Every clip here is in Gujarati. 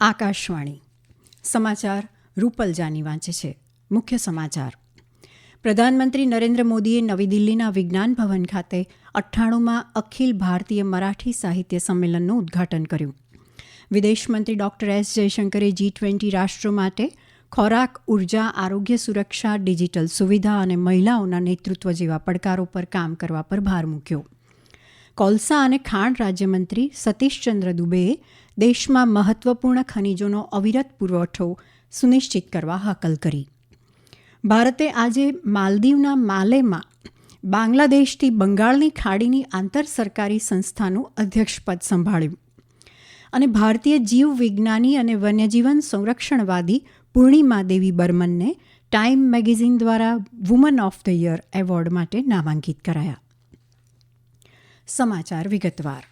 આકાશવાણી. સમાચાર રૂપલ જાની વાંચે છે. મુખ્ય સમાચાર. પ્રધાનમંત્રી નરેન્દ્ર મોદીએ નવી દિલ્હીના વિજ્ઞાન ભવન ખાતે અઠ્ઠાણુંમાં અખિલ ભારતીય મરાઠી સાહિત્ય સંમેલનનું ઉદ્ઘાટન કર્યું. વિદેશમંત્રી ડોક્ટર એસ જયશંકરે જી ટ્વેન્ટી રાષ્ટ્રો માટે ખોરાક, ઊર્જા, આરોગ્ય સુરક્ષા, ડિજિટલ સુવિધા અને મહિલાઓના નેતૃત્વ જેવા પડકારો પર કામ કરવા પર ભાર મૂક્યો. કોલસા અને ખાણ રાજ્યમંત્રી સતીશચંદ્ર દુબેએ દેશમાં મહત્વપૂર્ણ ખનીજોનો અવિરત પુરવઠો સુનિશ્ચિત કરવા હાકલ કરી. ભારતે આજે માલદીવના માલેમાં બાંગ્લાદેશથી બંગાળની ખાડીની આંતર સરકારી સંસ્થાનું અધ્યક્ષપદ સંભાળ્યું. અને ભારતીય જીવ વિજ્ઞાની અને વન્યજીવન સંરક્ષણવાદી પૂર્ણિમા દેવી બર્મનને ટાઈમ મેગેઝિન દ્વારા woman of the year award માટે નામાંકિત કરાયા. સમાચાર વિગતવાર.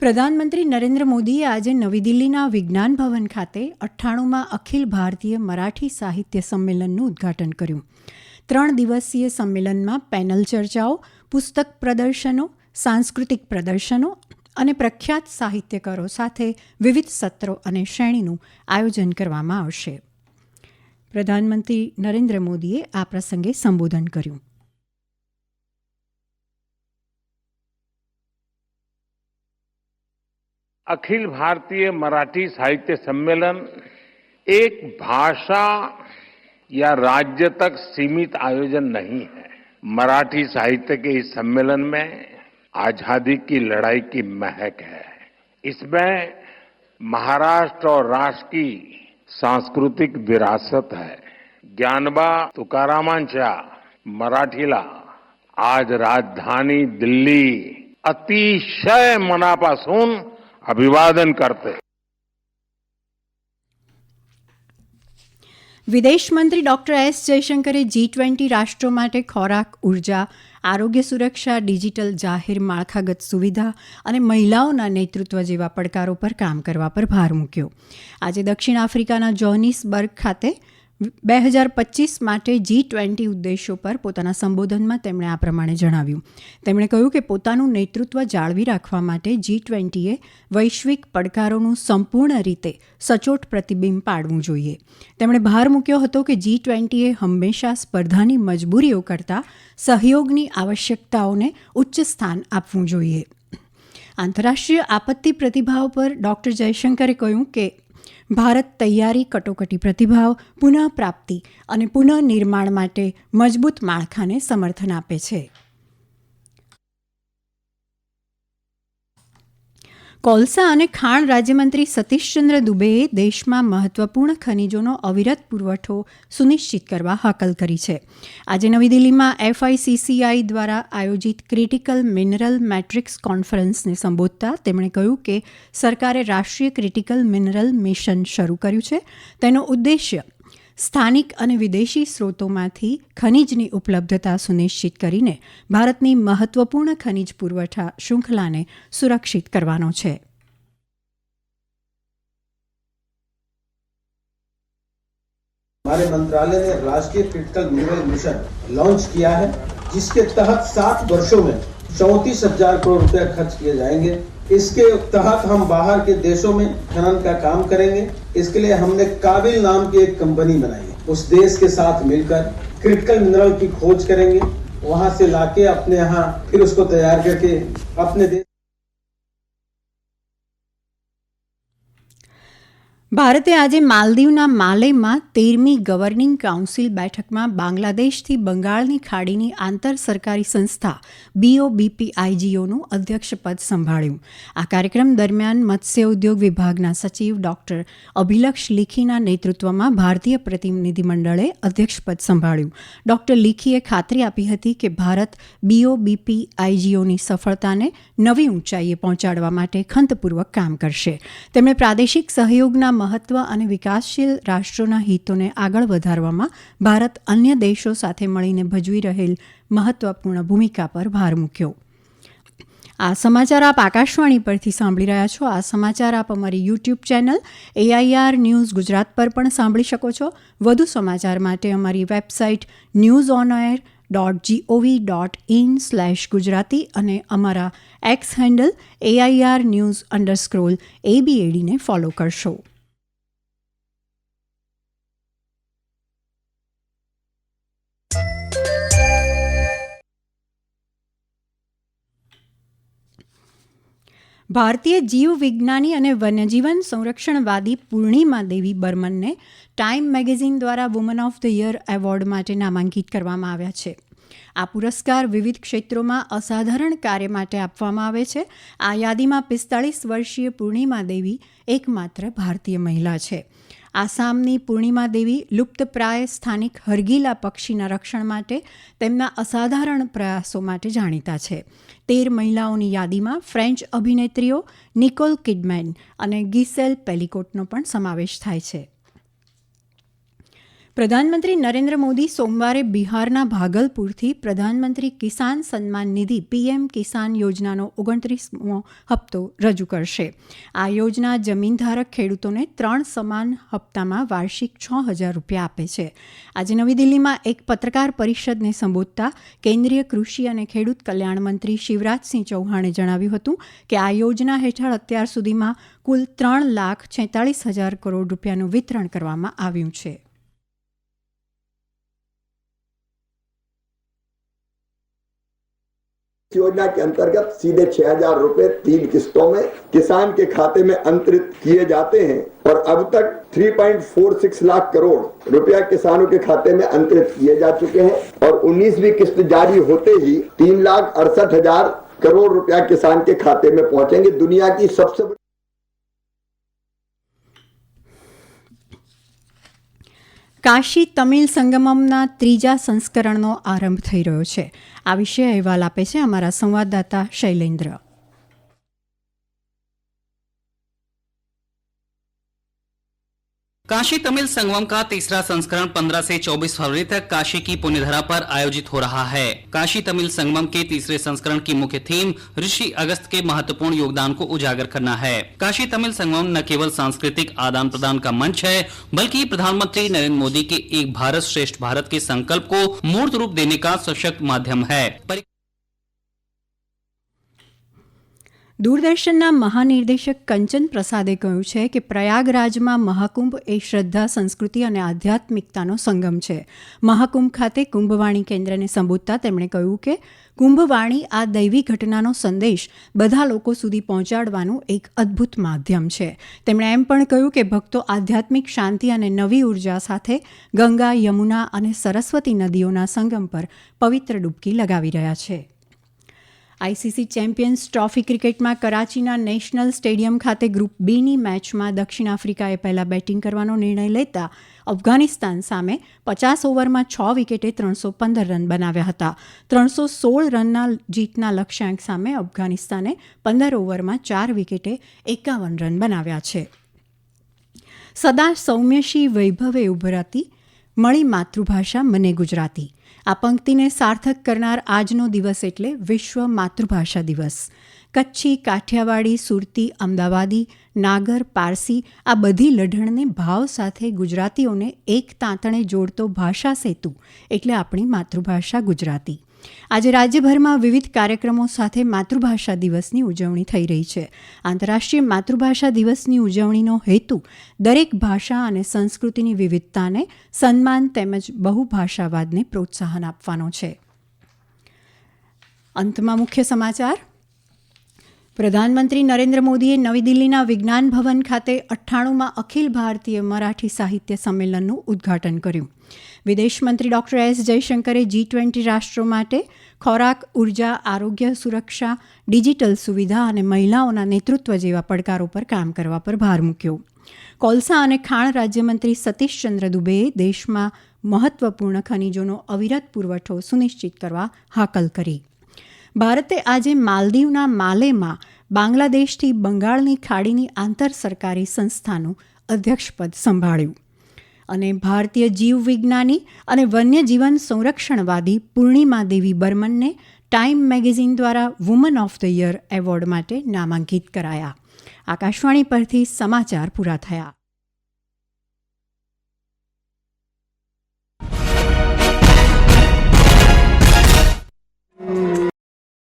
પ્રધાનમંત્રી નરેન્દ્ર મોદીએ આજે નવી દિલ્હીના વિજ્ઞાન ભવન ખાતે અઠ્ઠાણુંમાં અખિલ ભારતીય મરાઠી સાહિત્ય સંમેલનનું ઉદ્ઘાટન કર્યું. ત્રણ દિવસીય સંમેલનમાં પેનલ ચર્ચાઓ, પુસ્તક પ્રદર્શનો, સાંસ્કૃતિક પ્રદર્શનો અને પ્રખ્યાત સાહિત્યકારો સાથે વિવિધ સત્રો અને શ્રેણીનું આયોજન કરવામાં આવશે. પ્રધાનમંત્રી નરેન્દ્ર મોદીએ આ પ્રસંગે સંબોધન કર્યું. अखिल भारतीय मराठी साहित्य सम्मेलन एक भाषा या राज्य तक सीमित आयोजन नहीं है। मराठी साहित्य के इस सम्मेलन में आज़ादी की लड़ाई की महक है। इसमें महाराष्ट्र और राष्ट्र की सांस्कृतिक विरासत है। ज्ञानबा तुकारामांच्या मराठीला आज राजधानी दिल्ली अतिशय मनापासून अभिवादन करते વિદેશમંત્રી ડોક્ટર એસ જયશંકરે જી ટ્વેન્ટી રાષ્ટ્રો માટે ખોરાક ઉર્જા આરોગ્ય સુરક્ષા ડિજિટલ જાહેર માળખાગત સુવિધા અને મહિલાઓના નેતૃત્વ જેવા પડકારો પર કામ કરવા પર ભાર મૂક્યો આજે દક્ષિણ આફ્રિકાના જોનિસબર્ગ ખાતે બે હજાર પચીસ માટે જી ટ્વેન્ટી ઉદ્દેશો પર પોતાના સંબોધનમાં તેમણે આ પ્રમાણે જણાવ્યું. તેમણે કહ્યું કે પોતાનું નેતૃત્વ જાળવી રાખવા માટે જી ટ્વેન્ટીએ વૈશ્વિક પડકારોનું સંપૂર્ણ રીતે સચોટ પ્રતિબિંબ પાડવું જોઈએ. તેમણે ભાર મૂક્યો હતો કે જી ટ્વેન્ટીએ હંમેશા સ્પર્ધાની મજબૂરીઓ કરતાં સહયોગની આવશ્યકતાઓને ઉચ્ચ સ્થાન આપવું જોઈએ. આંતરરાષ્ટ્રીય આપત્તિ પ્રતિભાવ પર ડોક્ટર જયશંકરે કહ્યું કે ભારત તૈયારી કટોકટી પ્રતિભાવ પુનઃપ્રાપ્તિ અને પુનઃનિર્માણ માટે મજબૂત માળખાને સમર્થન આપે છે. કોલસા અને ખાણ રાજ્યમંત્રી સતીશચંદ્ર દુબેએ દેશમાં મહત્વપૂર્ણ ખનિજોનો અવિરત પુરવઠો સુનિશ્ચિત કરવા હાકલ કરી છે. આજે નવી દિલ્હીમાં એફઆઈસીસીઆઈ દ્વારા આયોજિત ક્રિટિકલ મિનરલ મેટ્રિક્સ કોન્ફરન્સને સંબોધતા તેમણે કહ્યું કે સરકારે રાષ્ટ્રીય ક્રિટિકલ મિનરલ મિશન શરૂ કર્યું છે. તેનો ઉદ્દેશ્ય સ્થાનિક અને વિદેશી સ્રોતોમાંથી ખનિજની ઉપલબ્ધતા સુનિશ્ચિત કરીને ભારતની મહત્વપૂર્ણ ખનિજ પુરવઠા શૃંખલાને સુરક્ષિત કરવાનો છે हमारे मंत्रालय ने राष्ट्रीय क्रिटिकल मिनरल मिशन लॉन्च किया है जिसके तहत सात वर्षों में चौंतीस हजार करोड़ रुपए खर्च किए जाएंगे इसके तहत हम बाहर के देशों में खनन का काम करेंगे। इसके लिए हमने काबिल नाम की एक कंपनी बनाई उस देश के साथ मिलकर क्रिटिकल मिनरल की खोज करेंगे। वहाँ से लाके अपने यहाँ फिर उसको तैयार करके अपने देश ભારતે આજે માલદીવના માલેમાં તેરમી ગવર્નિંગ કાઉન્સિલ બેઠકમાં બાંગ્લાદેશથી બંગાળની ખાડીની આંતર સરકારી સંસ્થા બીઓબીપીઆઈજીઓનું અધ્યક્ષપદ સંભાળ્યું. આ કાર્યક્રમ દરમિયાન મત્સ્ય ઉદ્યોગ વિભાગના સચિવ ડોક્ટર અભિલક્ષ લીખીના નેતૃત્વમાં ભારતીય પ્રતિનિધિમંડળે અધ્યક્ષપદ સંભાળ્યું. ડોક્ટર લીખીએ ખાતરી આપી હતી કે ભારત બીઓબીપીઆઈજીઓની સફળતાને નવી ઊંચાઈએ પહોંચાડવા માટે ખંતપૂર્વક કામ કરશે. તેમણે પ્રાદેશિક સહયોગના મહત્વ અને વિકાસશીલ રાષ્ટ્રોના હિતોને આગળ વધારવામાં ભારત અન્ય દેશો સાથે મળીને ભજવી રહેલ મહત્વપૂર્ણ ભૂમિકા પર ભાર મૂક્યો. આ સમાચાર આપ આકાશવાણી પરથી સાંભળી રહ્યા છો. આ સમાચાર આપ અમારી YouTube channel AIR news Gujarat પર પણ સાંભળી શકો છો. વધુ સમાચાર માટે અમારી website news on air dot GOV dot in slash Gujarati અને અમારા X handle AIR news underscore એબીએડીને follow કરશો. ભારતીય જીવવિજ્ઞાની અને વન્યજીવન સંરક્ષણવાદી પૂર્ણિમા દેવી બર્મનને ટાઈમ મેગેઝિન દ્વારા woman of the year award માટે નામાંકિત કરવામાં આવ્યા છે. આ પુરસ્કાર વિવિધ ક્ષેત્રોમાં અસાધારણ કાર્ય માટે આપવામાં આવે છે. આ યાદીમાં પિસ્તાળીસ વર્ષીય પૂર્ણિમા દેવી એકમાત્ર ભારતીય મહિલા છે. આસામની પૂર્ણિમા દેવી લુપ્તપ્રાય સ્થાનિક હરગીલા પક્ષીના રક્ષણ માટે તેમના અસાધારણ પ્રયાસો માટે જાણીતા છે. તેર મહિલાઓની યાદીમાં ફ્રેન્ચ અભિનેત્રીઓ નિકોલ કિડમેન અને ગિસેલ પેલિકોટનો પણ સમાવેશ થાય છે. પ્રધાનમંત્રી નરેન્દ્ર મોદી સોમવારે બિહારના ભાગલપુરથી પ્રધાનમંત્રી કિસાન સન્માન નિધિ પીએમ કિસાન યોજનાનો ઓગણત્રીસમો હપ્તો રજૂ કરશે. આ યોજના જમીનધારક ખેડૂતોને ત્રણ સમાન હપ્તામાં વાર્ષિક છ હજાર રૂપિયા આપે છે. આજે નવી દિલ્હીમાં એક પત્રકાર પરિષદને સંબોધતા કેન્દ્રીય કૃષિ અને ખેડૂત કલ્યાણ મંત્રી શિવરાજસિંહ ચૌહાણે જણાવ્યું હતું કે આ યોજના હેઠળ અત્યાર સુધીમાં કુલ ત્રણ લાખ છેતાળીસ હજાર કરોડ રૂપિયાનું વિતરણ કરવામાં આવ્યું છે. योजना के अंतर्गत सीधे छह हजार रूपए तीन किस्तों में किसान के खाते में अंतरित किए जाते हैं और अब तक 3.46 लाख करोड़ रुपया किसानों के खाते में अंतरित किए जा चुके हैं और 19वीं किस्त जारी होते ही तीन लाख अड़सठ हजार करोड़ रुपया किसान के खाते में पहुंचेंगे दुनिया की सबसे बड़ी કાશી તમિલ સંગમમના ત્રીજા સંસ્કરણનો આરંભ થઈ રહ્યો છે આ વિશે અહેવાલ આપે છે અમારા સંવાદદાતા શૈલેન્દ્ર. काशी तमिल संगम का तीसरा संस्करण 15 से 24 फरवरी तक काशी की पुण्यधरा पर आयोजित हो रहा है। काशी तमिल संगम के तीसरे संस्करण की मुख्य थीम ऋषि अगस्त के महत्वपूर्ण योगदान को उजागर करना है। काशी तमिल संगम न केवल सांस्कृतिक आदान प्रदान का मंच है, बल्कि प्रधानमंत्री नरेंद्र मोदी के एक भारत श्रेष्ठ भारत के संकल्प को मूर्त रूप देने का सशक्त माध्यम है। દૂરદર્શનના મહાનિર્દેશક કંચન પ્રસાદે કહ્યું છે કે પ્રયાગરાજમાં મહાકુંભ એ શ્રદ્ધા, સંસ્કૃતિ અને આધ્યાત્મિકતાનો સંગમ છે. મહાકુંભ ખાતે કુંભવાણી કેન્દ્રને સંબોધતા તેમણે કહ્યું કે કુંભવાણી આ દૈવી ઘટનાનો સંદેશ બધા લોકો સુધી પહોંચાડવાનું એક અદ્ભુત માધ્યમ છે. તેમણે એમ પણ કહ્યું કે ભક્તો આધ્યાત્મિક શાંતિ અને નવી ઊર્જા સાથે ગંગા, યમુના અને સરસ્વતી નદીઓના સંગમ પર પવિત્ર ડૂબકી લગાવી રહ્યા છે. આઈસીસી ચેમ્પિયન્સ ટ્રોફી ક્રિકેટમાં કરાચીના નેશનલ સ્ટેડિયમ ખાતે ગ્રુપ બીની મેચમાં દક્ષિણ આફ્રિકાએ પહેલા બેટિંગ કરવાનો નિર્ણય લેતા અફઘાનિસ્તાન સામે પચાસ ઓવરમાં છ વિકેટે ત્રણસો પંદર રન બનાવ્યા હતા. ત્રણસો સોળ રનના જીતના લક્ષ્યાંક સામે અફઘાનિસ્તાને પંદર ઓવરમાં ચાર વિકેટે એકાવન રન બનાવ્યા છે. સદા સૌમ્યશી વૈભવે ઉભરાતી, મળી માતૃભાષા મને ગુજરાતી. આ પંક્તિને સાર્થક કરનાર આજનો દિવસ એટલે વિશ્વ માતૃભાષા દિવસ. કચ્છી, કાઠિયાવાડી, સુરતી, અમદાવાદી, નાગર, પારસી આ બધી લઢણને ભાવ સાથે ગુજરાતીઓને એક તાંતણે જોડતો ભાષા સેતુ એટલે આપણી માતૃભાષા ગુજરાતી. આજે રાજ્યભરમાં વિવિધ કાર્યક્રમો સાથે માતૃભાષા દિવસની ઉજવણી થઈ રહી છે. આંતરરાષ્ટ્રીય માતૃભાષા દિવસની ઉજવણીનો હેતુ દરેક ભાષા અને સંસ્કૃતિની વિવિધતાને સન્માન તેમજ બહુભાષાવાદને પ્રોત્સાહન આપવાનો છે. અંતમાં મુખ્ય સમાચાર. પ્રધાનમંત્રી નરેન્દ્ર મોદીએ નવી દિલ્હીના વિજ્ઞાન ભવન ખાતે અઠ્ઠાણુંમાં અખિલ ભારતીય મરાઠી સાહિત્ય સંમેલનનું ઉદ્ઘાટન કર્યું. વિદેશ મંત્રી ડોક્ટર એસ જયશંકરે જી ટ્વેન્ટી રાષ્ટ્રો માટે ખોરાક, ઊર્જા, આરોગ્ય, સુરક્ષા, ડિજિટલ સુવિધા અને મહિલાઓના નેતૃત્વ જેવા પડકારો પર કામ કરવા પર ભાર મૂક્યો. કોલસા અને ખાણ રાજ્યમંત્રી સતીશચંદ્ર દુબેએ દેશમાં મહત્વપૂર્ણ ખનીજોનો અવિરત પુરવઠો સુનિશ્ચિત કરવા હાકલ કરી. ભારતે આજે માલદીવના માલેમાં બાંગ્લાદેશથી બંગાળની ખાડીની આંતર સરકારી સંસ્થાનું અધ્યક્ષપદ સંભાળ્યું. અને ભારતીય જીવવિજ્ઞાની અને વન્યજીવન સંરક્ષણવાદી પૂર્ણિમા દેવી બર્મનને ટાઈમ મેગેઝિન દ્વારા woman of the year award માટે નામાંકિત કરાયા. આકાશવાણી પરથી સમાચાર પૂરા થયા.